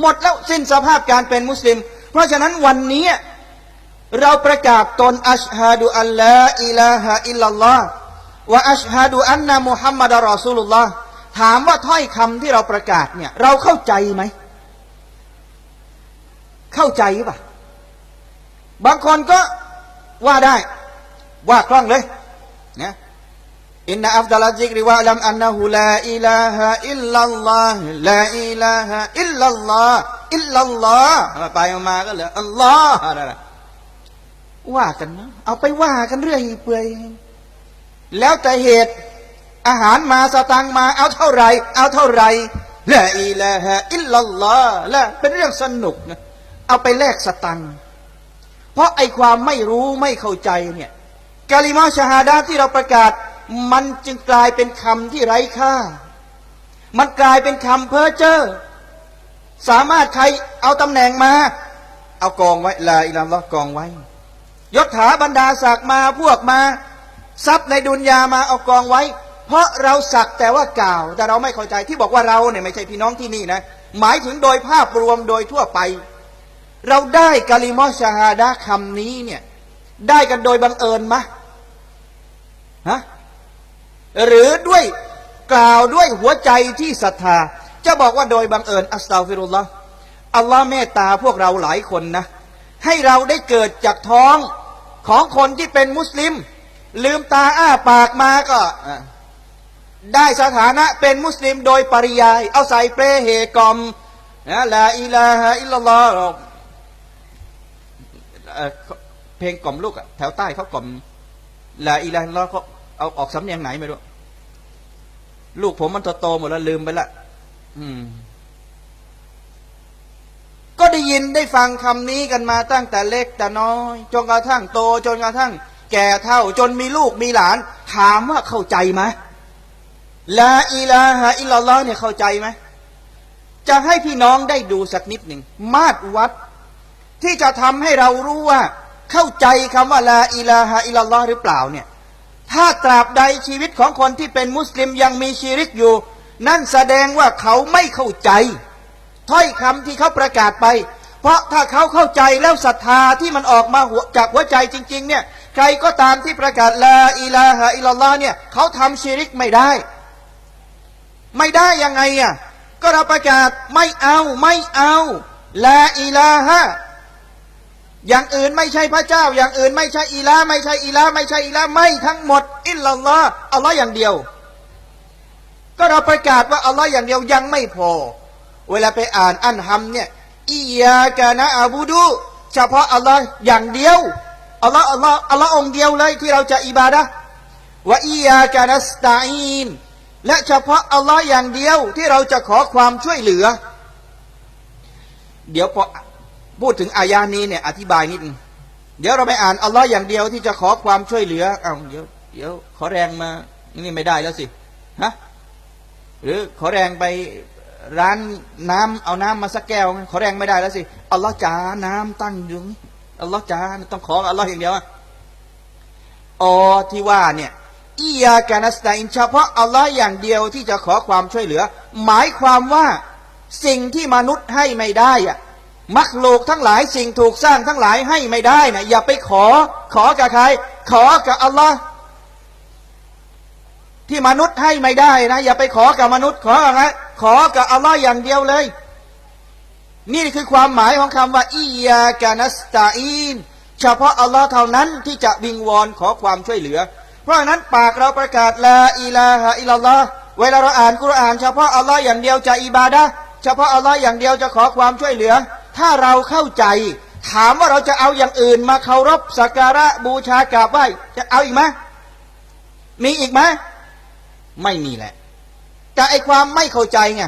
หมดแล้วสิ้นสภาพการเป็นมุสลิม เพราะฉะนั้นวันนี้เราประกาศตนอัชฮะดูอัลลอฮ์อิลาฮะอิลลัลลอฮ์วะอัชฮะดูอันนะมุฮัมมัดรอซูลุลลอฮ์ถามว่าถ้อยคำที่เราประกาศเนี่ยเราเข้าใจไหม เข้าใจปล่าบางคนก็ว่าได้ ว่าคล่องเลยนะ อินนาอัฟดัลซิกริวะลัมอันนะฮูลาอิลาฮะอิลลัลลอฮ์ลาอิลาฮะอิลลัลลอฮ์อิลลัลลอฮ์ไปมาก็เหลืออัลลอฮ์นั่นแหละว่ากันนะเอาไปว่ากันเรื่อยเปื่อยแล้วแต่เหตุอาหารมาสตังมาเอาเท่าไหรเอาเท่าไหรลาอิลาฮะอิลลัลลอฮ์ละเป็นเรื่องสนุกนะเอาไปแลกสตังเพราะไอความไม่รู้ไม่เข้าใจเนี่ยกาลิมาชาฮาดาที่เราประกาศ มันจึงกลายเป็นคำที่ไร้ค่า มันกลายเป็นคำเพ้อเจ้อสามารถใครเอาตำแหน่งมา เอากองไว้ลาอิลาลอฮ์กองไว้ ยศถาบรรดาศักมาพวกมาทรัพย์ในดุนยามาเอากองไว้ เพราะเราสักแต่ว่ากล่าว แต่เราไม่เข้าใจที่บอกว่าเราเนี่ยไม่ใช่พี่น้องที่นี่นะ หมายถึงโดยภาพรวมโดยทั่วไป เราได้กาลิมอชาฮาดะคำนี้เนี่ย ได้กันโดยบังเอิญมะฮะ หรือด้วยกล่าวด้วยหัวใจที่ศรัทธา จะบอกว่าโดยบังเอิญอัสตาฟิรุลลอฮ์อัลลอฮ์เมตตาพวกเราหลายคนนะ ให้เราได้เกิดจากท้องของคนที่เป็นมุสลิม ลืมตาอ้าปากมาก็ได้สถานะเป็นมุสลิมโดยปริยาย เอาใส่เปรเหกอมนะลาอิลาฮะอิลลอฮ์เพลงกล่อมลูกอะแถวใต้เขากล่อมลาอิลาฮะอิลลอฮ์เขา เอาออกสำเนียงไหนไม่รู้ ลูกผมมันโตๆหมดแล้วลืมไปละอืม ก็ได้ยินได้ฟังคำนี้กันมาตั้งแต่เล็กแต่น้อย จนกระทั่งโต จนกระทั่ง แก่เท่า จนมีลูกมีหลาน ถามว่าเข้าใจไหมลาอิลาฮะอิลลอฮ์เนี่ยเข้าใจไหมจะให้พี่น้องได้ดูสักนิดหนึ่ง มาตรวัด ที่จะทำให้เรารู้ว่า เข้าใจคำว่าลาอิลาฮะอิลลัลลอฮ์หรือเปล่าเนี่ย ถ้าตราบใดชีวิตของคนที่เป็นมุสลิมยังมีชีริกอยู่ นั่นแสดงว่าเขาไม่เข้าใจ ถ้อยคำที่เขาประกาศไป เพราะถ้าเขาเข้าใจแล้วศรัทธาที่มันออกมาหัวจากหัวใจจริง ๆ เนี่ย ใครก็ตามที่ประกาศลาอิลาฮะอิลลอฮ์เนี่ยเขาทำชีริกไม่ได้ ไม่ได้ยังไงอะก็เราประกาศไม่เอาไม่เอาลาอิลาฮะ อย่างอื่นไม่ใช่พระเจ้า อย่างอื่นไม่ใช่อิลาไม่ใช่อิลาไม่ใช่อิลาไม่ทั้งหมด อิลลัลลอฮ์อัลลอฮ์อย่างเดียว ก็เราประกาศว่าอัลลอฮ์อย่างเดียวยังไม่พอ เวลาไปอ่านอันฮัมเนี่ยอียากานะอาบูดูเฉพาะอัลลอฮ์อย่างเดียวอัลลอฮ์อัลลอฮ์อัลลอฮ์องเดียวเลยที่เราจะอิบาดะว่าอียากานัสตาอีนและเฉพาะอัลลอฮ์อย่างเดียวที่เราจะขอความช่วยเหลือ เดี๋ยวพอ พูดถึงอายานี้เนี่ย อธิบายนิดเดี๋ยวเราไปอ่านอัลลอฮ์อย่างเดียวที่จะขอความช่วยเหลือเอาเดี๋ยวเดี๋ยวขอแรงมานี่ไม่ได้แล้วสิฮะหรือขอแรงไปร้านน้ำเอาน้ำมาสักแก้วขอแรงไม่ได้แล้วสิอัลลอฮ์จ้าน้ำตั้งอยู่นี่อัลลอฮ์จ้าต้องขออัลลอฮ์อย่างเดียวอ๋อที่ว่าเนี่ยอียากานัสตาอินเฉพาะอัลลอฮ์อย่างเดียวที่จะขอความช่วยเหลือ หมายความว่าสิ่งที่มนุษย์ให้ไม่ได้อะ มักโลกทั้งหลายสิ่งถูกสร้างทั้งหลายให้ไม่ได้นะอย่าไปขอ ขอกับใคร ขอกับอัลลอฮ์ที่มนุษย์ให้ไม่ได้นะ อย่าไปขอกับมนุษย์ขอกับใครขอกับอัลลอฮ์อย่างเดียวเลย นี่คือความหมายของคำว่าอียากานัสตาอีนเฉพาะอัลลอฮ์เท่านั้นที่จะวิงวอนขอความช่วยเหลือ เพราะฉะนั้นปากเราประกาศลาอิลาฮะอิลลอฮ์เวลาเราอ่านกุรอาน เฉพาะอัลลอฮ์อย่างเดียวจะอิบาดะเฉพาะอัลลอฮ์อย่างเดียวจะขอความช่วยเหลือ ถ้าเราเข้าใจ ถามว่าเราจะเอาอย่างอื่น มาเคารพสักการะบูชากราบไหว้จะเอาอีกไหมมีอีกไหมไม่มีแหละ แต่ไอความไม่เข้าใจไง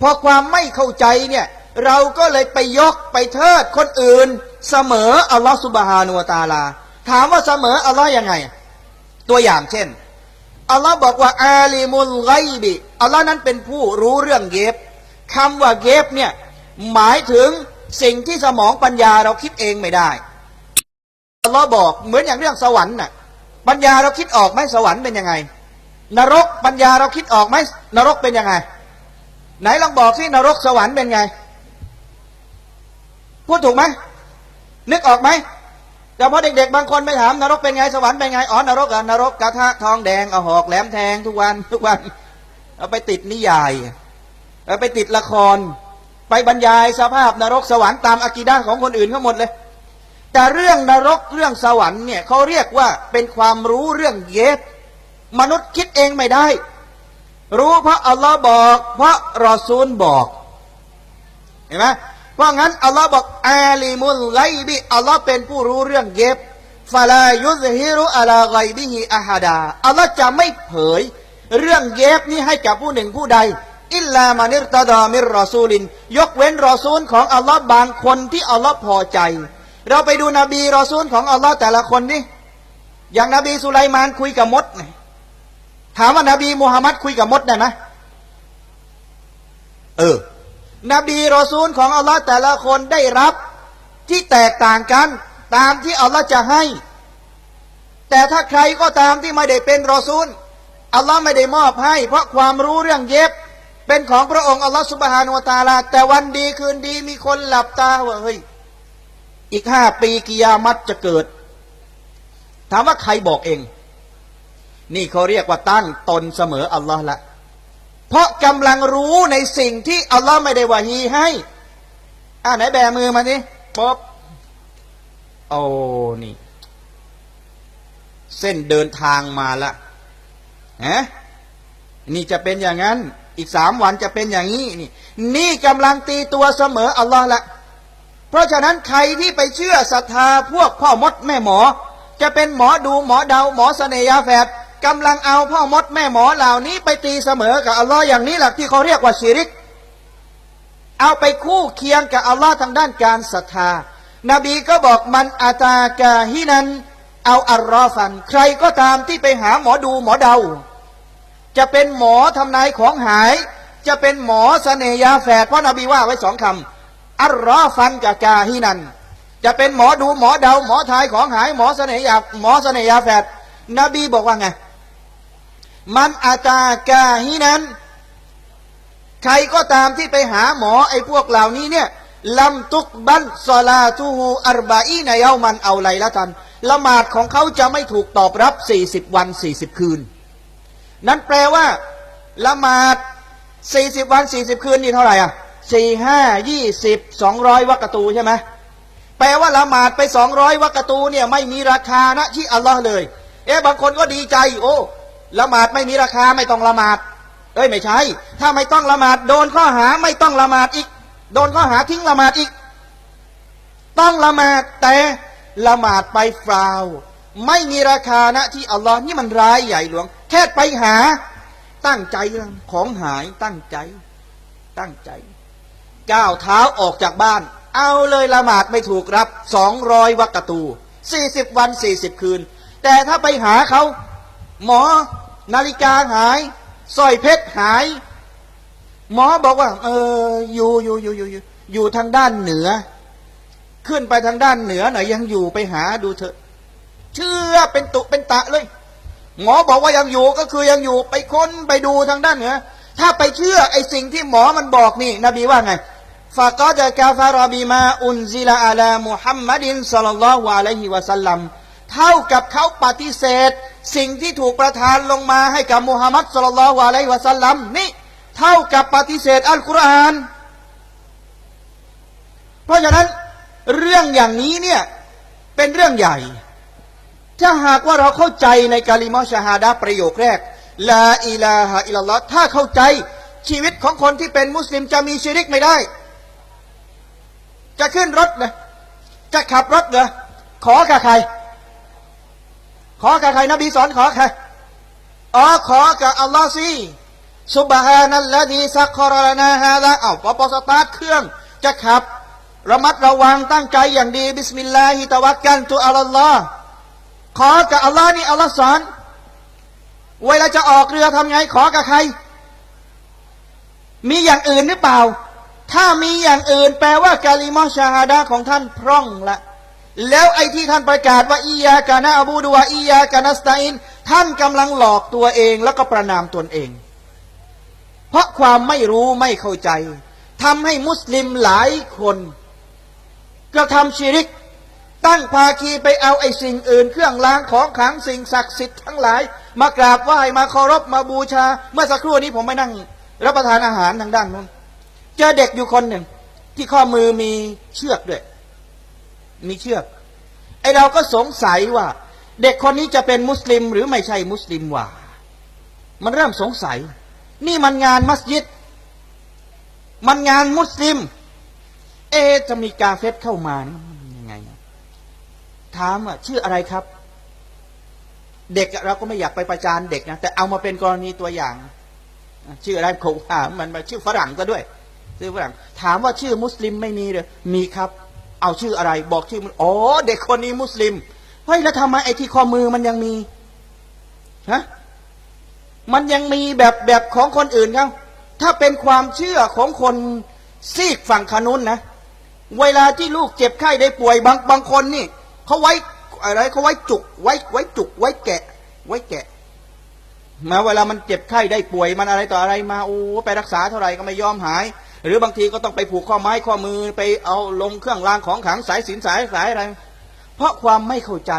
พอความไม่เข้าใจเนี่ยเราก็เลยไปยกไปเทิดคนอื่น เสมออัลลอฮฺสุบฮานุวะตาลา ถามว่าเสมออัลลอฮ์ยังไง ตัวอย่างเช่นอัลลอฮ์บอกว่าอาลีมุลไกบิอัลลอฮ์นั้นเป็นผู้รู้เรื่องเกบคำว่าเกบเนี่ยหมายถึง สิ่งที่สมองปัญญาเราคิดเองไม่ได้อัลลอฮ์บอกเหมือนอย่างเรื่องสวรรค์น่ะ ปัญญาเราคิดออกไหมสวรรค์เป็นยังไง นรกปัญญาเราคิดออกไหมนรกเป็นยังไง ไหนลองบอกสินรกสวรรค์เป็นไง พูดถูกไหมนึกออกไหมแต่พอเด็กๆบางคนไปถามนรกเป็นไงสวรรค์เป็นไงอ๋อนรกอะนรกกระทะทองแดงเอาหอกแหลมแทงทุกวันทุกวันเอาไปติดนิยายเอาไปติดละคร ไปบรรยายสภาพนรกสวรรค์ตามอากีดาของคนอื่นเขาหมดเลย แต่เรื่องนรกเรื่องสวรรค์เนี่ยเขาเรียกว่าเป็นความรู้เรื่องเยบมนุษย์คิดเองไม่ได้ รู้เพราะอัลลอฮ์บอกเพราะรอซูลบอกเห็นไหมเพราะงั้นอัลลอฮ์บอกอาลิมุลไลบิอัลลอฮ์เป็นผู้รู้เรื่องเย็บฟาลายุซฮิรุอัลาไกบิฮิอาฮาดาอัลลอฮ์จะไม่เผย เรื่องเย็บนี้ให้กับผู้หนึ่งผู้ใด อิลลามานิรตาดามิรรอซูลิน ยกเว้นรอซูลของอัลลอฮ์บางคนที่อัลลอฮ์พอใจ เราไปดูนบีรอซูลของอัลลอฮ์แต่ละคนนี่อย่างนบีสุไลมานคุยกับมดถามว่านาบีมุฮัมมัดคุยกับมดได้ไหมเออนบีรอซูลของอัลลอฮ์แต่ละคนได้รับที่แตกต่างกันตามที่อัลลอฮ์จะให้ แต่ถ้าใครก็ตามที่ไม่ได้เป็นรอซูลอัลลอฮ์ไม่ได้มอบให้ เพราะความรู้เรื่องเย็บ เป็นของพระองค์อัลลอฮ์สุบฮานุวตาลา แต่วันดีคืนดีมีคนหลับตาว่าเฮ้ยอีกห้าปีกิยามัตจะเกิด ถามว่าใครบอกเอง นี่เขาเรียกว่าตั้งตนเสมออัลลอฮ์ละ เพราะกำลังรู้ในสิ่งที่อัลลอฮ์ไม่ได้วาฮีให้ อ่าไหนแบมือมานี่ป๊บโอ้นี่ เส้นเดินทางมาละฮะนี่จะเป็นอย่างนั้น อีกสามวันจะเป็นอย่างนี้นี่นี่กำลังตีตัวเสมออัลลอฮ์ละ เพราะฉะนั้นใครที่ไปเชื่อศรัทธาพวกพ่อมดแม่หมอ จะเป็นหมอดูหมอเดาหมอเสนยาแฝดกำลังเอาพ่อมดแม่หมอเหล่านี้ไปตีเสมอกับอัลลอฮ์อย่างนี้แหละที่เขาเรียกว่าชิริก เอาไปคู่เคียงกับอัลลอฮ์ทางด้านการศรัทธา นบีก็บอกมันอาตากาฮินันเอาอัลรอฟัน ใครก็ตามที่ไปหาหมอดูหมอเดา จะเป็นหมอทำนายของหาย จะเป็นหมอเสน่ยาแฝดเพราะนบีว่าไว้สองคำอัลรอฟันกับกาฮินัน จะเป็นหมอดูหมอเดา หมอทายของหาย หมอเสน่ยาหมอเสน่ยาแฝดนบีบอกว่าไง มันอาตากาฮินัน ใครก็ตามที่ไปหาหมอไอ้พวกเหล่านี้เนี่ยลัมตุกบันซอลาตูฮูอัรบาอีในเยามันเอาไรละทันละหมาดของเขาจะไม่ถูกตอบรับ 40 วัน 40 คืน นั่นแปลว่า ละหมาด40วัน40คืนนี่เท่าไหร่อะ4 5 20 200วักกะตูใช่ไหมแปลว่าละหมาดไป200วักกะตูเนี่ยไม่มีราคานะที่อัลลอฮ์เลย เอ๊ะบางคนก็ดีใจ โอ้ละหมาดไม่มีราคาไม่ต้องละหมาด เอ้ยไม่ใช่ ถ้าไม่ต้องละหมาดโดนข้อหาไม่ต้องละหมาดอีก โดนข้อหาทิ้งละหมาดอีก ต้องละหมาดแต่ละหมาดไปฟราว ไม่มีราคานะที่อัลลอฮ์นี่มันร้ายใหญ่หลวง แค่ไปหา ตั้งใจของหายตั้งใจ ตั้งใจก้าวเท้าออกจากบ้าน เอาเลยละหมาดไม่ถูกรับสองร้อยวักตูสี่สิบวันสี่สิบคืน แต่ถ้าไปหาเขาหมอนาฬิกาหายสร้อยเพชรหาย หมอบอกว่า เอออยู่อยู่อยู่อยู่อยู่อยู่ทางด้านเหนือ ขึ้นไปทางด้านเหนือหน่อยยังอยู่ไปหาดูเถอะ เชื่อเป็นตุเป็นตะเลย หมอบอกว่ายังอยู่ก็คือยังอยู่ไปค้นไปดูทางด้านเหนือถ้าไปเชื่อไอ้สิ่งที่หมอมันบอกนี่ นบีว่าไงฟาก็จะกาฟารบีมาอุนซิลาอัลามุฮัมมัดินสัลลัลลอฮุอะลัยฮิวะสัลลัมเท่ากับเขาปฏิเสธ สิ่งที่ถูกประทานลงมาให้กับมุฮัมมัดสุลลัลลอฮวาอะลัยฮิวะสัลลัมนี่เท่ากับปฏิเสธอัลกุรอานเพราะฉะนั้นเรื่องอย่างนี้เนี่ยเป็นเรื่องใหญ่ ถ้าหากว่าเราเข้าใจในกาลิมอชาฮาดาประโยคแรกลาอิลาฮะอิลลัลลอฮ์ถ้าเข้าใจชีวิตของคนที่เป็นมุสลิมจะมีชีริกไม่ได้ จะขึ้นรถเลยจะขับรถเหรอขอกับใคร ขอกับใครนบีสอนขอใครอ๋อขอกับอัลลอฮ์สิสุบฮานัลลดีซักคอรนาฮาดาเอาพอพอสตาร์ทเครื่องจะขับ ระมัดระวังตั้งใจอย่างดีบิสมิลลาฮิตะวักกันตุอัลลอฮ์ ขอกับอัลลอฮ์นี่อัลลอฮ์สอน เวลาจะออกเรือทำไง ขอกับใคร มีอย่างอื่นหรือเปล่า ถ้ามีอย่างอื่น แปลว่ากาลิมอชาฮาดาของท่านพร่องละ แล้วไอ้ที่ท่านประกาศว่าอียากานะอบูดัวอียากานัสตาอิน ท่านกำลังหลอกตัวเองแล้วก็ประนามตนเอง เพราะความไม่รู้ไม่เข้าใจทำให้มุสลิมหลายคนกระทำชิริก ตั้งภาคีไปเอาไอ้สิ่งอื่น เครื่องรางของขลังสิ่งศักดิ์สิทธิ์ทั้งหลาย มากราบไหว้มาเคารพมาบูชา เมื่อสักครู่นี้ผมไปนั่ง รับประทานอาหารทางด้านนู้นเจอเด็กอยู่คนหนึ่ง ที่ข้อมือมีเชือกด้วย มีเชือกไอเราก็สงสัยว่า เด็กคนนี้จะเป็นมุสลิม หรือไม่ใช่มุสลิมวะมันเริ่มสงสัย นี่มันงานมัสยิด มันงานมุสลิม เอจะมีกาเฟสเข้ามานะ ถามว่าชื่ออะไรครับ เด็กเราก็ไม่อยากไปประจานเด็กนะแต่เอามาเป็นกรณีตัวอย่าง ชื่ออะไรคงถามมันมาชื่อฝรั่งก็ด้วยชื่อฝรั่ง ถามว่าชื่อมุสลิมไม่มีเลยมีครับ เอาชื่ออะไร บอกชื่อมันอ๋อเด็กคนนี้มุสลิมเฮ้ยแล้วทำไมไอ้ที่ข้อมือมันยังมีฮะมันยังมีแบบแบบของคนอื่นเขาถ้าเป็นความเชื่อของคนซีกฝั่งขานุนนะ เวลาที่ลูกเจ็บไข้ได้ป่วยบางบางคนนี่ เขาไว้อะไรเขาไว้จุก ไว้ไว้จุก ไว้แกะ ไว้แกะ มาเวลามันเจ็บไข้ได้ป่วยมันอะไรต่ออะไรมาโอ้ไปรักษาเท่าไหร่ก็ไม่ยอมหาย หรือบางทีก็ต้องไปผูกข้อไม้ข้อมือไปเอาลงเครื่องรางของขังสายสินสายสายอะไร เพราะความไม่เข้าใจ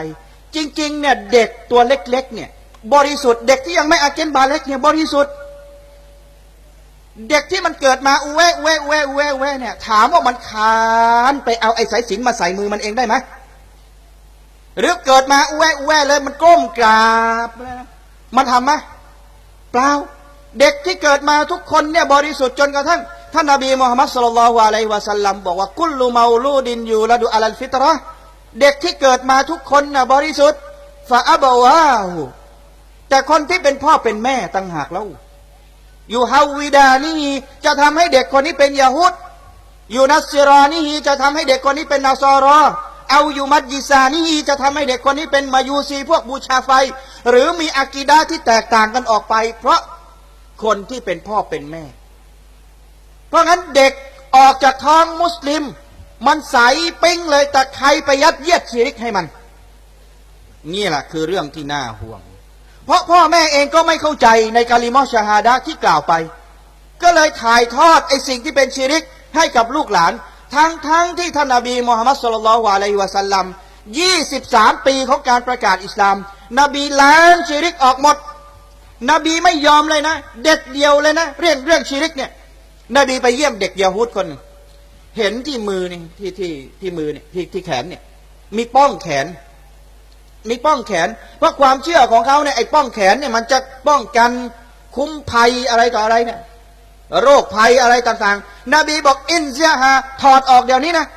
จริง ๆ เนี่ยเด็กตัวเล็ก ๆ เนี่ย บริสุทธิ์เด็กที่ยังไม่อาเจนบาเล็กเนี่ยบริสุทธิ์เด็กที่มันเกิดมาอุเวอุเวอุเวอุเวอุเวเนี่ยถามว่ามันคานไปเอาไอ้สายสินมาใส่มือมันเองได้ไหม หรือเกิดมาอุเวอุเวเลย มันก้มกราบมันทำไหมเปล่าเด็กที่เกิดมาทุกคนเนี่ยบริสุทธิ์จนกระทั่งท่านนบีมุฮัมมัดสุลลัลลอฮุอะลัยฮิวะสัลลัมบอกว่ากุลลูมาลูดินอยู่ละดูอัลลฟิตรอเด็กที่เกิดมาทุกคนน่ะบริสุทธิ์ฟาอับวาหูแต่คนที่เป็นพ่อเป็นแม่ต่างหากแล้วอยู่ฮาวิดานี่จะทำให้เด็กคนนี้เป็นยาฮุดอยู่นัสซิรานี่จะทำให้เด็กคนนี้เป็นนาซอรอ เอาอยู่มัดยิซานี่จะทำให้เด็กคนนี้เป็นมายูซีพวกบูชาไฟ หรือมีอากีดาที่แตกต่างกันออกไป เพราะคนที่เป็นพ่อเป็นแม่ เพราะงั้นเด็กออกจากท้องมุสลิม มันใสปิ้งเลยแต่ใครไปยัดเยียดชีริกให้มัน นี่แหละคือเรื่องที่น่าห่วง เพราะพ่อแม่เองก็ไม่เข้าใจในกาลิมอชาฮาดะที่กล่าวไป ก็เลยถ่ายทอดไอ้สิ่งที่เป็นชีริกให้กับลูกหลาน ทั้งทั้งที่ท่านนบีมูฮัมมัดสุลลัลลอฮุอะลัยฮิวะสัลลัม23ปีของการประกาศอิสลาม นบีล้างชีริกออกหมด นบีไม่ยอมเลยนะ เด็ดเดียวเลยนะ เรื่องเรื่องชีริกเนี่ย นบีไปเยี่ยมเด็กยาฮูดคนหนึ่งเห็นที่มือนี่ที่ที่ที่มือเนี่ยที่ที่แขนเนี่ย มีป้องแขน มีป้องแขน เพราะความเชื่อของเขาเนี่ยไอ้ป้องแขนเนี่ยมันจะป้องกันคุ้มภัยอะไรต่ออะไรเนี่ย โรคภัยอะไรต่างๆ นบีบอกอินเซียฮาถอดออกเดี๋ยวนี้นะ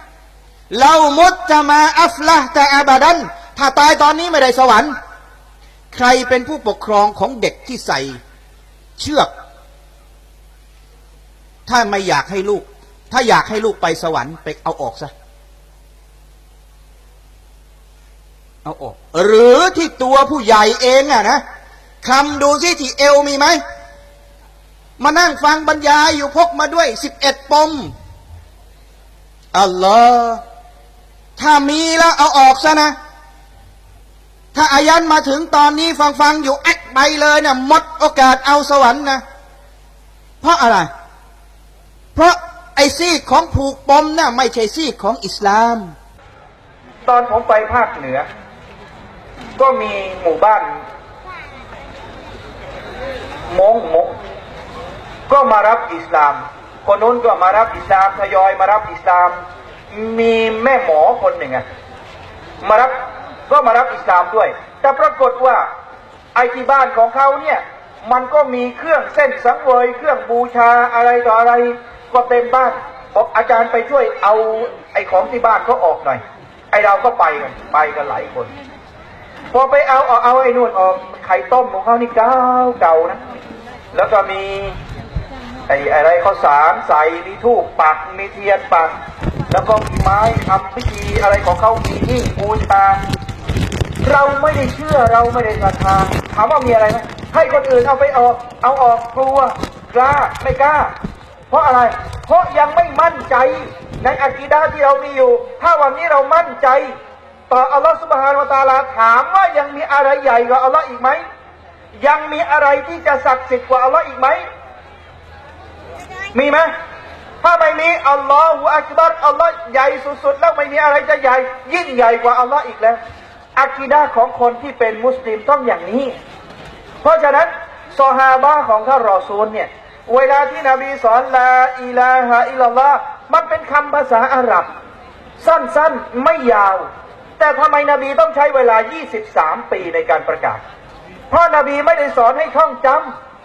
เรามุตจะมาอัฟละแต่อาบาดัน ถ้าตายตอนนี้ไม่ได้สวรรค์ ใครเป็นผู้ปกครองของเด็กที่ใส่เชือก ถ้าไม่อยากให้ลูก ถ้าอยากให้ลูกไปสวรรค์ไปเอาออกซะเอาออก หรือที่ตัวผู้ใหญ่เองอะนะคำดูสิที่เอวมีไหม มานั่งฟังบรรยายอยู่พกมาด้วยสิบเอ็ดปมอัลลอฮ์ถ้ามีแล้วเอาออกซะนะ ถ้าอายันมาถึงตอนนี้ฟังฟังอยู่แอดไปเลยเนี่ยหมดโอกาสเอาสวรรค์นะ เพราะอะไร เพราะไอ้ซีกของผูกปมน่ะไม่ใช่ซีกของอิสลาม ตอนผมไปภาคเหนือ ก็มีหมู่บ้านมงมง ก็มารับอิสลาม คนนู้นก็มารับอิสลามทยอยมารับอิสลาม มีแม่หมอคนหนึ่งอะมารับก็มารับอิสลามด้วย แต่ปรากฏว่าไอที่บ้านของเขาเนี่ยมันก็มีเครื่องเส้นสังเวยเครื่องบูชาอะไรต่ออะไร ก็เต็มบ้านบอกอาจารย์ไปช่วยเอาไอของที่บ้านเขาออกหน่อย ไอเราก็ไปกันไปกันหลายคน พอไปเอาเอาเอาไอ้นู่นออกไข่ต้มของเขานี่เก่าเก่านะ แล้วก็มี ไอ้อะไรข้าวสารใส่มีทูบปักมีเทียนปัก แล้วก็มีไม้ทำพิธีอะไรของเขามีหิ้งบูชาเราไม่ได้เชื่อเราไม่ได้ศรัทธาถามว่ามีอะไรไหมให้คนอื่นเอาไปออก เอาออกกลัวกล้าไม่กล้า เพราะอะไร เพราะยังไม่มั่นใจในอากีดาที่เรามีอยู่ ถ้าวันนี้เรามั่นใจ ต่ออัลลอฮฺสุบฮานวะตาลาถามว่ายังมีอะไรใหญ่กว่าอัลลอฮ์อีกไหมยังมีอะไรที่จะศักดิ์สิทธิ์กว่าอัลลอฮ์อีกไหม มีไหมถ้าไม่มีอัลลอฮฺอักบัรอัลลอฮ์ใหญ่สุดๆ แล้วไม่มีอะไรจะใหญ่ ยิ่งใหญ่กว่าอัลลอฮ์อีกแล้วอากีดาของคนที่เป็นมุสลิมต้องอย่างนี้ เพราะฉะนั้นซอฮาบะของท่านรอซูลเนี่ยเวลาที่นบีสอนลาอิลาฮะอิลลัลลอฮ์มันเป็นคำภาษาอาหรับ สั้นๆไม่ยาว แต่ทำไมนบีต้องใช้เวลา 23 ปีในการประกาศ เพราะนบีไม่ได้สอนให้ท่องจ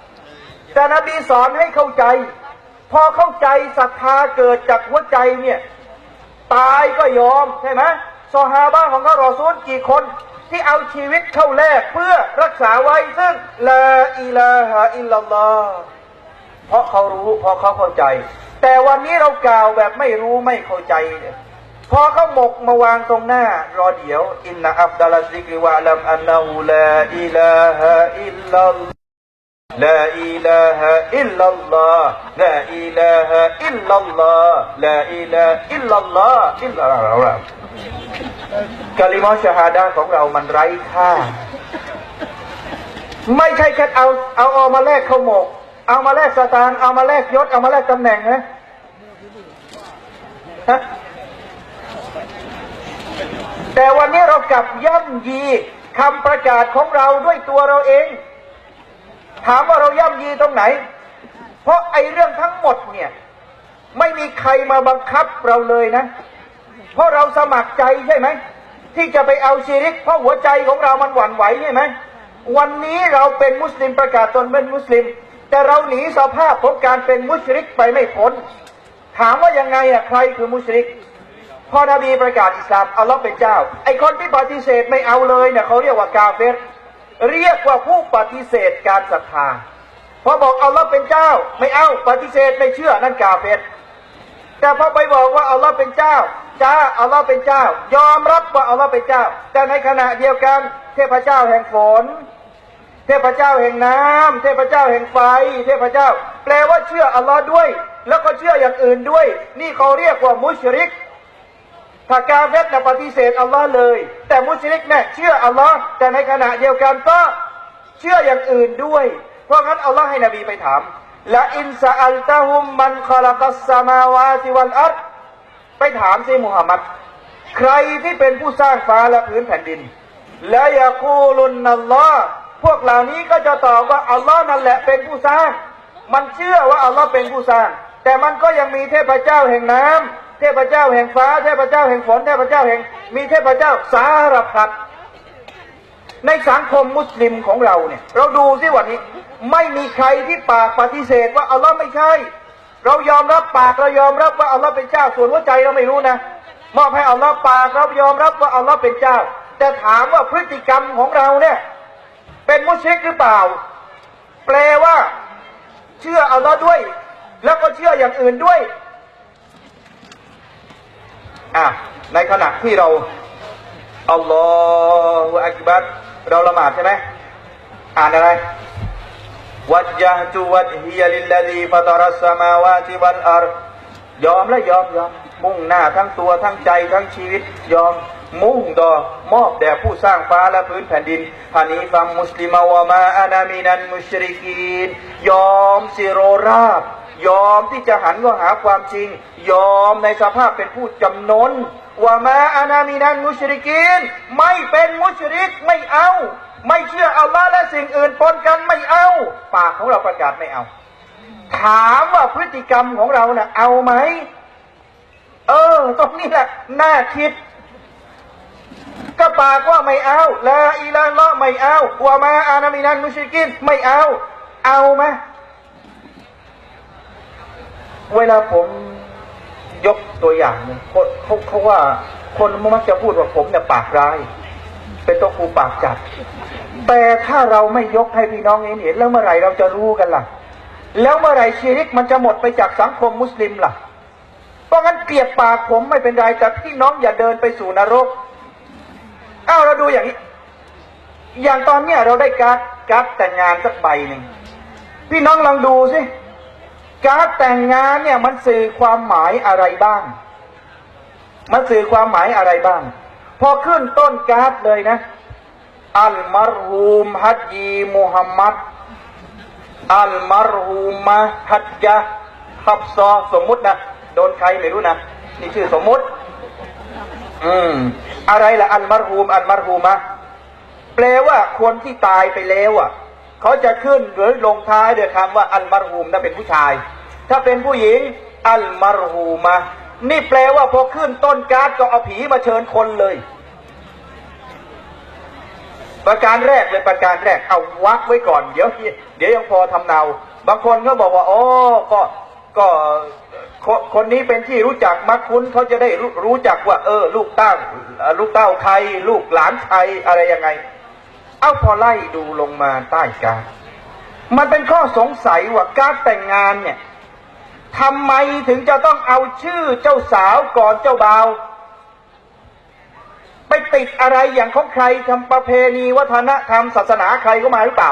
ำแต่นบีสอนให้เข้าใจ พอเข้าใจศรัทธาเกิดจากหัวใจเนี่ย ตายก็ยอมใช่ไหมซอฮาบะของท่ารอซูลกี่คนที่เอาชีวิตเข้าแลกเพื่อรักษาไว้ซึ่งลาอิลาฮะอิลลัลลอฮ์เพราะเขารู้เพราะเขาเข้าใจ แต่วันนี้เรากล่าวแบบไม่รู้ไม่เข้าใจเนี่ยพอเขาหมกมาวางตรงหน้า รอเดี๋ยว อินนะอับดัลซิกิวะลัมอันนะฮูลาอิลาฮะอิลลัล لا إله إلا الله لا إله إلا الله لا إله إلا الله إلا الله กะลิมอชฮาดาของเรามันไร้ค่า ไม่ใช่แค่เอาเอาเอามาแลกข้าวหมก เอามาแลกสตางค์เอามาแลกยศ เอามาแลกตำแหน่งนะฮะแต่วันนี้เรากลับย่ำยีคำประกาศของเราด้วยตัวเราเอง ถามว่าเราย่ำยีตรงไหน เพราะไอ้เรื่องทั้งหมดเนี่ย ไม่มีใครมาบังคับเราเลยนะ เพราะเราสมัครใจใช่ไหม ที่จะไปเอาชีริก เพราะหัวใจของเรามันหวั่นไหวใช่ไหม วันนี้เราเป็นมุสลิมประกาศตนเป็นมุสลิม แต่เราหนีสภาพของการเป็นมุชริกไปไม่พ้น ถามว่ายังไงอะใครคือมุชริกพอนบีประกาศอิสลามอัลลอฮ์เป็นเจ้า ไอคนที่ปฏิเสธไม่เอาเลยเนี่ยเขาเรียกว่ากาเฟร เรียกว่าผู้ปฏิเสธการศรัทธาพอบอกอัลลอฮ์เป็นเจ้า ไม่เอาปฏิเสธไม่เชื่อนั่นกาเฟรแต่พอไปบอกว่าอัลลอฮ์เป็นเจ้าจ้าอัลลอฮ์เป็นเจ้า ยอมรับว่าอัลลอฮ์เป็นเจ้า แต่ในขณะเดียวกัน เทพเจ้าแห่งฝน เทพเจ้าแห่งน้ำเทพเจ้าแห่งไฟ เทพเจ้า แปลว่าเชื่ออัลลอฮ์ด้วย แล้วก็เชื่ออย่างอื่นด้วย นี่เขาเรียกว่ามุชริก ถ้ากาเฟตนะปฏิเสธอัลลอฮ์เลย แต่มุชริกเนี่ยเชื่ออัลลอฮ์แต่ในขณะเดียวกันก็เชื่ออย่างอื่นด้วย เพราะงั้นอัลลอฮ์ให้นบีไปถามละอินซาอัลตะฮุมมันคอลักัสสมาวาติวัลอัรไปถามสิมุฮัมมัดใครที่เป็นผู้สร้างฟ้าและพื้นแผ่นดิน และยาคูลุนนัลลอฮ์พวกเหล่านี้ก็จะตอบว่าอัลลอฮ์นั่นแหละเป็นผู้สร้าง มันเชื่อว่าอัลลอฮ์เป็นผู้สร้าง แต่มันก็ยังมีเทพเจ้าแห่งน้ำ เทพเจ้าแห่งฟ้า เทพเจ้าแห่งฝน เทพเจ้าแห่ง มีเทพเจ้าสารพัด ในสังคมมุสลิมของเราเนี่ย เราดูสิวันนี้ ไม่มีใครที่ปากปฏิเสธว่าอัลลอฮ์ไม่ใช่ เรายอมรับปากเรายอมรับว่าอัลลอฮ์เป็นเจ้า ส่วนหัวใจเราไม่รู้นะ มอบให้อัลลอฮ์ปากเรายอมรับว่าอัลลอฮ์เป็นเจ้า แต่ถามว่าพฤติกรรมของเราเนี่ย เป็นมุชริกหรือเปล่า แปลว่า เชื่ออัลลอฮ์ด้วย แล้วก็เชื่ออย่างอื่นด้วย อะในขณะที่เราอัลลอฮฺอักบัรเราละหมาดใช่ไหมอ่านอะไรวัจยะตุวัจฮิยลิลลดีฟตรัสสมาวาติวัลอัรยอมและยอมยอมมุ่งหน้าทั้งตัวทั้งใจทั้งชีวิต ยอมมุ่งต่อมอบแด่ผู้สร้างฟ้าและพื้นแผ่นดินฮานีฟัมมุสลิมาวะมาอานามินันมุชริกีนยอมสิโรราบ ยอมที่จะหันว่าหาความจริง ยอมในสภาพเป็นผู้จำนนว่ามาอานามินันมุชริกีนไม่เป็นมุชริกไม่เอา ไม่เชื่ออัลลอฮ์และสิ่งอื่นปนกันไม่เอา ปากของเราประกาศไม่เอา ถามว่าพฤติกรรมของเราเนะ่ะเอาไหมเออตรงนี้แหละน่าคิดก็ปากว่าไม่เอาลาอิลาละไม่เอาว่ามาอานามินันมุชริกินไม่เอา เอาไหม เวลาผมยกตัวอย่างเนี่ยเขาเขาเขาว่าคนมักจะพูดว่าผมเนี่ยปากร้าย เป็นตัวครูปากจัด แต่ถ้าเราไม่ยกให้พี่น้องเห็นเห็นแล้วเมื่อไหร่เราจะรู้กันล่ะ แล้วเมื่อไหร่ชีริกมันจะหมดไปจากสังคมมุสลิมล่ะ เพราะงั้นเกลียดปากผมไม่เป็นไรแต่พี่น้องอย่าเดินไปสู่นรกอ้าวเราดูอย่างนี้ อย่างตอนเนี้ยเราได้การ์ดการ์ดแต่งงานสักใบหนึ่งพี่น้องลองดูสิ การแต่งงานเนี่ยมันสื่อความหมายอะไรบ้าง มันสื่อความหมายอะไรบ้าง พอขึ้นต้นการ์ดเลยนะ อัลมารฮูมฮัจีมุฮัมมัด อัลมารฮูมะฮัจยะฮับซอสมมุตินะ โดนใครไม่รู้นะ นี่ชื่อสมมุติ อืม อะไรล่ะอันมารฮูม อันมารฮูมะแปลว่าคนที่ตายไปแล้วอะ เขาจะขึ้นหรือลงท้ายด้วยคำว่าอันมารฮูมถ้าเป็นผู้ชาย ถ้าเป็นผู้หญิงอัลมารฮูมะนี่แปลว่าพอขึ้นต้นการ์ดก็เอาผีมาเชิญคนเลย ประการแรกเลยประการแรกเอาวักไว้ก่อนเดี๋ยวเดี๋ยวยังพอทำเนา บางคนก็บอกว่าอ๋อก็ก็คนนี้เป็นที่รู้จักมักคุ้นเขาจะได้รู้รจักว่า เออ ลูกเต้าลูกเต้าใคร ลูกหลานใครอะไรยังไง เอาพอไล่ดูลงมาใต้การดมันเป็นข้อสงสัยว่าการแต่งงานเนี่ยทำไมถึงจะต้องเอาชื่อเจ้าสาวก่อนเจ้าบ่าว ไปติดอะไรอย่างของใครทำประเพณีวัฒนธรรมศาสนาใครก็มาหรือเปล่า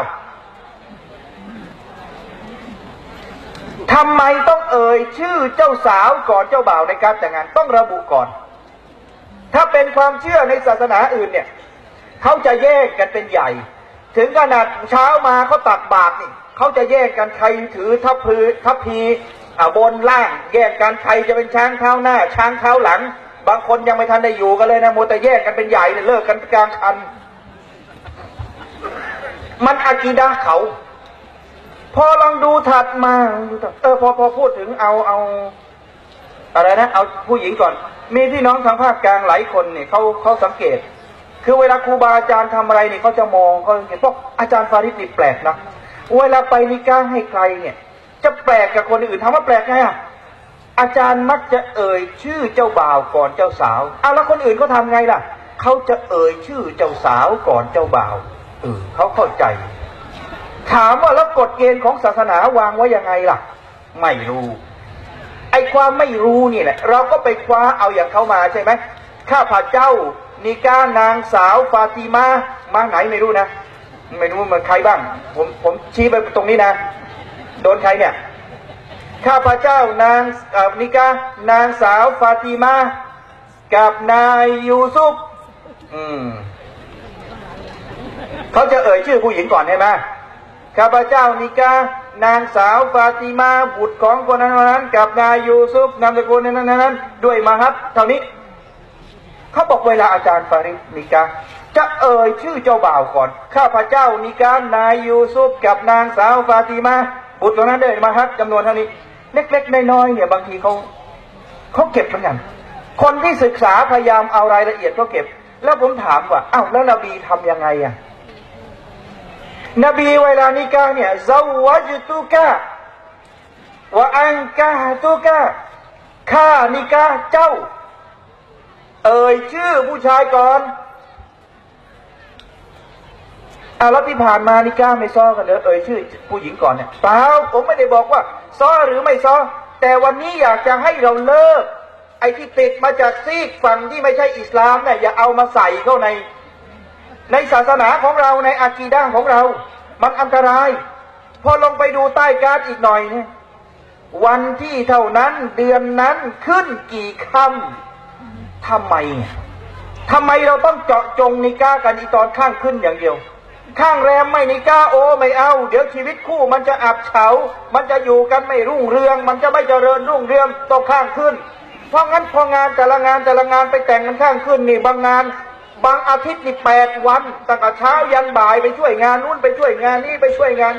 ทำไมต้องเอ่ยชื่อเจ้าสาวก่อนเจ้าบ่าวในการแต่งงานต้องระบุก่อน ถ้าเป็นความเชื่อในศาสนาอื่นเนี่ย เขาจะแยกกันเป็นใหญ่ ถึงขนาดเช้ามาเขาตักบาตรนี่เขาจะแยกกันใครถือทัพพืทัพพีบนล่างแยกกันใครจะเป็นช้างเท้าหน้า ช้างเท้าหลัง บางคนยังไม่ทันได้อยู่กันเลยนะโมแต่แยกกันเป็นใหญ่เนี่ยเลิกกันกลางคัน มันอากีดะเขา พอลองดูถัดมาเออพอพอพูดถึงเอาเอาอะไรนะ เอาผู้หญิงก่อน มีพี่น้องทางภาคกลางหลายคนเนี่ยเขาเขาสังเกต คือเวลาครูบาอาจารย์ทำอะไรเนี่ยเขาจะมองเขาเห็นเพวกอาจารย์ฟาริดนี่แปลกนะเวลาไปนิก้าให้ใครเนี่ย จะแปลกกับคนอื่นถามว่าแปลกไงอะอาจารย์มักจะเอ่ยชื่อเจ้าบ่าวก่อนเจ้าสาวเอาแล้วคนอื่นเขาทำไงล่ะเขาจะเอ่ยชื่อเจ้าสาวก่อนเจ้าบ่าวเออเขาเข้าใจ ถามว่าแล้วกฎเกณฑ์ของศาสนาวางไว้ยังไงล่ะ ไม่รู้ไอ้ความไม่รู้นี่แหละเราก็ไปคว้าเอาอย่างเขามาใช่ไหม ข้าพเจ้านิก้านางสาวฟาติมามาไหนไม่รู้นะ ไม่รู้มันใครบ้าง ผมผมชี้ไปตรงนี้นะ โดนใครเนี่ย ข้าพเจ้านางนิก้านางสาวฟาติมากับนายยูซุปอืมเขาจะเอ่ยชื่อผู้หญิงก่อนใช่ไหมข้าพเจ้านิกานางสาวฟาติมาบุตรของคนนั้นคนนั้น กับนายยูซุฟนามสกุลนั้นนั้นนั้นด้วยมาฮับเท่านี้ เขาบอกเวลาอาจารย์ฟาริดนิกาจะเอ่ยชื่อเจ้าบ่าวก่อน ข้าพเจ้านิกานายยูซุฟกับนางสาวฟาติมาบุตรของนั้นด้วยมาฮับจำนวนเท่านี้ เล็กๆน้อยๆเนี่ยบางทีเขาเขาเก็บเหมือนกันคนที่ศึกษาพยายามเอารายละเอียดก็เก็บ แล้วผมถามว่าอ้าวแล้วนบีทำยังไงอะนบีเวลานิกาเนี่ยซาวจตุกะวะอังกาตุกะข้านิกาเจ้า เอ่ยชื่อผู้ชายก่อนอะแล้วที่ผ่านมานิกล้าไม่ซ้อกันเลยเอ่ยชื่อ ผู้หญิงก่อนเนี่ยเปล่าผมไม่ได้บอกว่า ซ้อหรือไม่ซ้อ แต่วันนี้อยากจะให้เราเลิก ไอ้ที่ติดมาจากซีกฝั่งที่ไม่ใช่อิสลามเนี่ยอย่าเอามาใส่เข้าใน ในศาสนาของเราในอากีด้าของเรา มันอันตราย พอลงไปดูใต้การ์ดอีกหน่อยเนี่ยวันที่เท่านั้นเดือนนั้นขึ้นกี่ค่ำ ทำไมทำไมเราต้องเจาะจงนิก้ากันอีตอนข้างขึ้นอย่างเดียว ข้างแรมไม่นิก้าโอไม่เอา เดี๋ยวชีวิตคู่มันจะอับเฉา มันจะอยู่กันไม่รุ่งเรือง มันจะไม่เจริญรุ่งเรืองต้อข้างขึ้น เพราะงั้นพองานแต่ละงานแต่ละงานไปแต่งกันข้างขึ้นนี่บางงานบางอาทิตย์นี่แปดวันตั้งแต่เช้ายันบ่ายไปช่วยงานนู้นไปช่วยงานนี้ไปช่วยงาน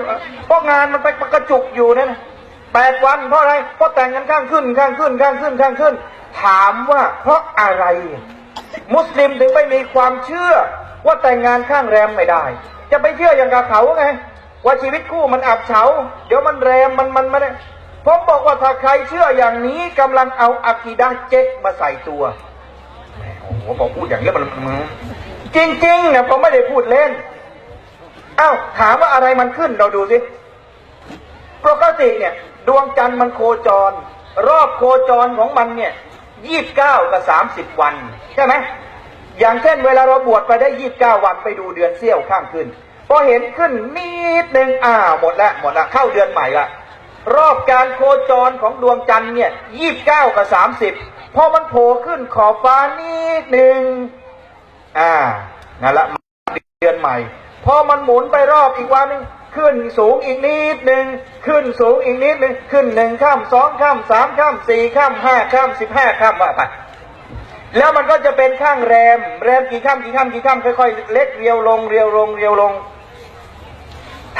เพราะงานมันไปกระจุกอยู่นั่น แปดวันเพราะอะไร เพราะแต่งกันข้างขึ้นข้างขึ้นข้างขึ้นข้างขึ้น ถามว่าเพราะอะไร มุสลิมถึงไม่มีความเชื่อว่าแต่งงานข้างแรมไม่ได้ จะไปเชื่ออย่างกับเขาไงว่าชีวิตคู่มันอับเฉา เดี๋ยวมันแรมมันมันไม่ได้ผมบอกว่าถ้าใครเชื่ออย่างนี้กำลังเอาอากีดะห์เจ๊กมาใส่ตัวโอ้โหบอกพูดอย่างนี้มันจริงๆเนี่ยผมไม่ได้พูดเล่นอ้าวถามว่าอะไรมันขึ้นเราดูสิปกติเนี่ย ดวงจันทร์มันโคจร รอบโคจรของมันเนี่ยยี่บเก้ากับสามสิบวันใช่ไหมอย่างเช่นเวลาเราบวชไปได้ยี่บเก้าวันไปดูเดือนเสี้ยวข้างขึ้นพอเห็นขึ้นนิดหนึ่งอ้าวหมดละหมดละเข้าเดือนใหม่ละรอบการโคจรของดวงจันทร์เนี่ยยี่บเก้ากับสามสิบพอมันโผล่ขึ้นขอบฟ้านิดหนึ่งอ่านั่นละเดือนใหม่ พอมันหมุนไปรอบอีกวันนึง ขึ้นสูงอีกนิดหนึ่งขึ้นสูงอีกนิดหนึ่งขึ้นหนึ่งข้ามสองข้ามสามข้ามสี่ข้ามห้าข้ามสิบห้าข้ามว่าไปแล้วมันก็จะเป็นข้างแรม แรมกี่ข้ามกี่ข้ามกี่ข้ามค่อยๆเล็กเรียวลงเรียวลงเรียวลง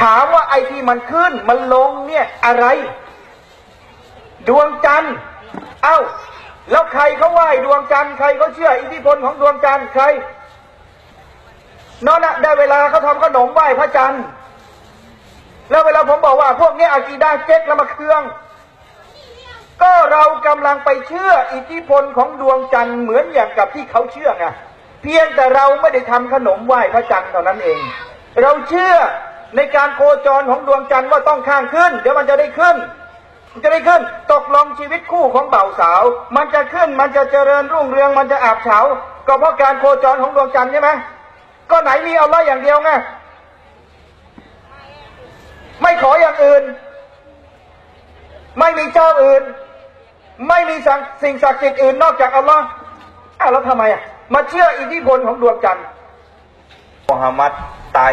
ถามว่าไอที่มันขึ้นมันลงเนี่ยอะไร ดวงจันทร์เอ้าแล้วใครเขาไหว้ดวงจันทร์ใครเขาเชื่ออิทธิพลของดวงจันทร์ใครนั่นนะได้เวลาเขาทำขนมไหว้พระจันทร์ แล้วเวลาผมบอกว่าพวกนี้อากีดาเจ๊กแล้วมาเครื่อง ก็เรากำลังไปเชื่ออิทธิพลของดวงจันทร์เหมือนอย่างกับที่เขาเชื่อไงเพียงแต่เราไม่ได้ทำขนมไหว้พระจันทร์เท่านั้นเอง เราเชื่อในการโคจรของดวงจันทร์ว่าต้องข้างขึ้น เดี๋ยวมันจะได้ขึ้นมันจะได้ขึ้น ตกลงชีวิตคู่ของเบ่าวสาว มันจะขึ้นมันจะเจริญรุ่งเรืองมันจะอาบเฉาก็เพราะการโคจรของดวงจันทร์ใช่ไหมก็ไหนมีเอาละอย่างเดียวไง ไม่ขออย่างอื่น ไม่มีเจ้าอื่น ไม่มีสิ่งสิ่งศักดิ์สิทธิ์อื่นนอกจากอัลลอฮ์อ้าวแล้วทำไมอะมาเชื่ออิทธิพลของดวงจันทร์มุฮัมมัดตาย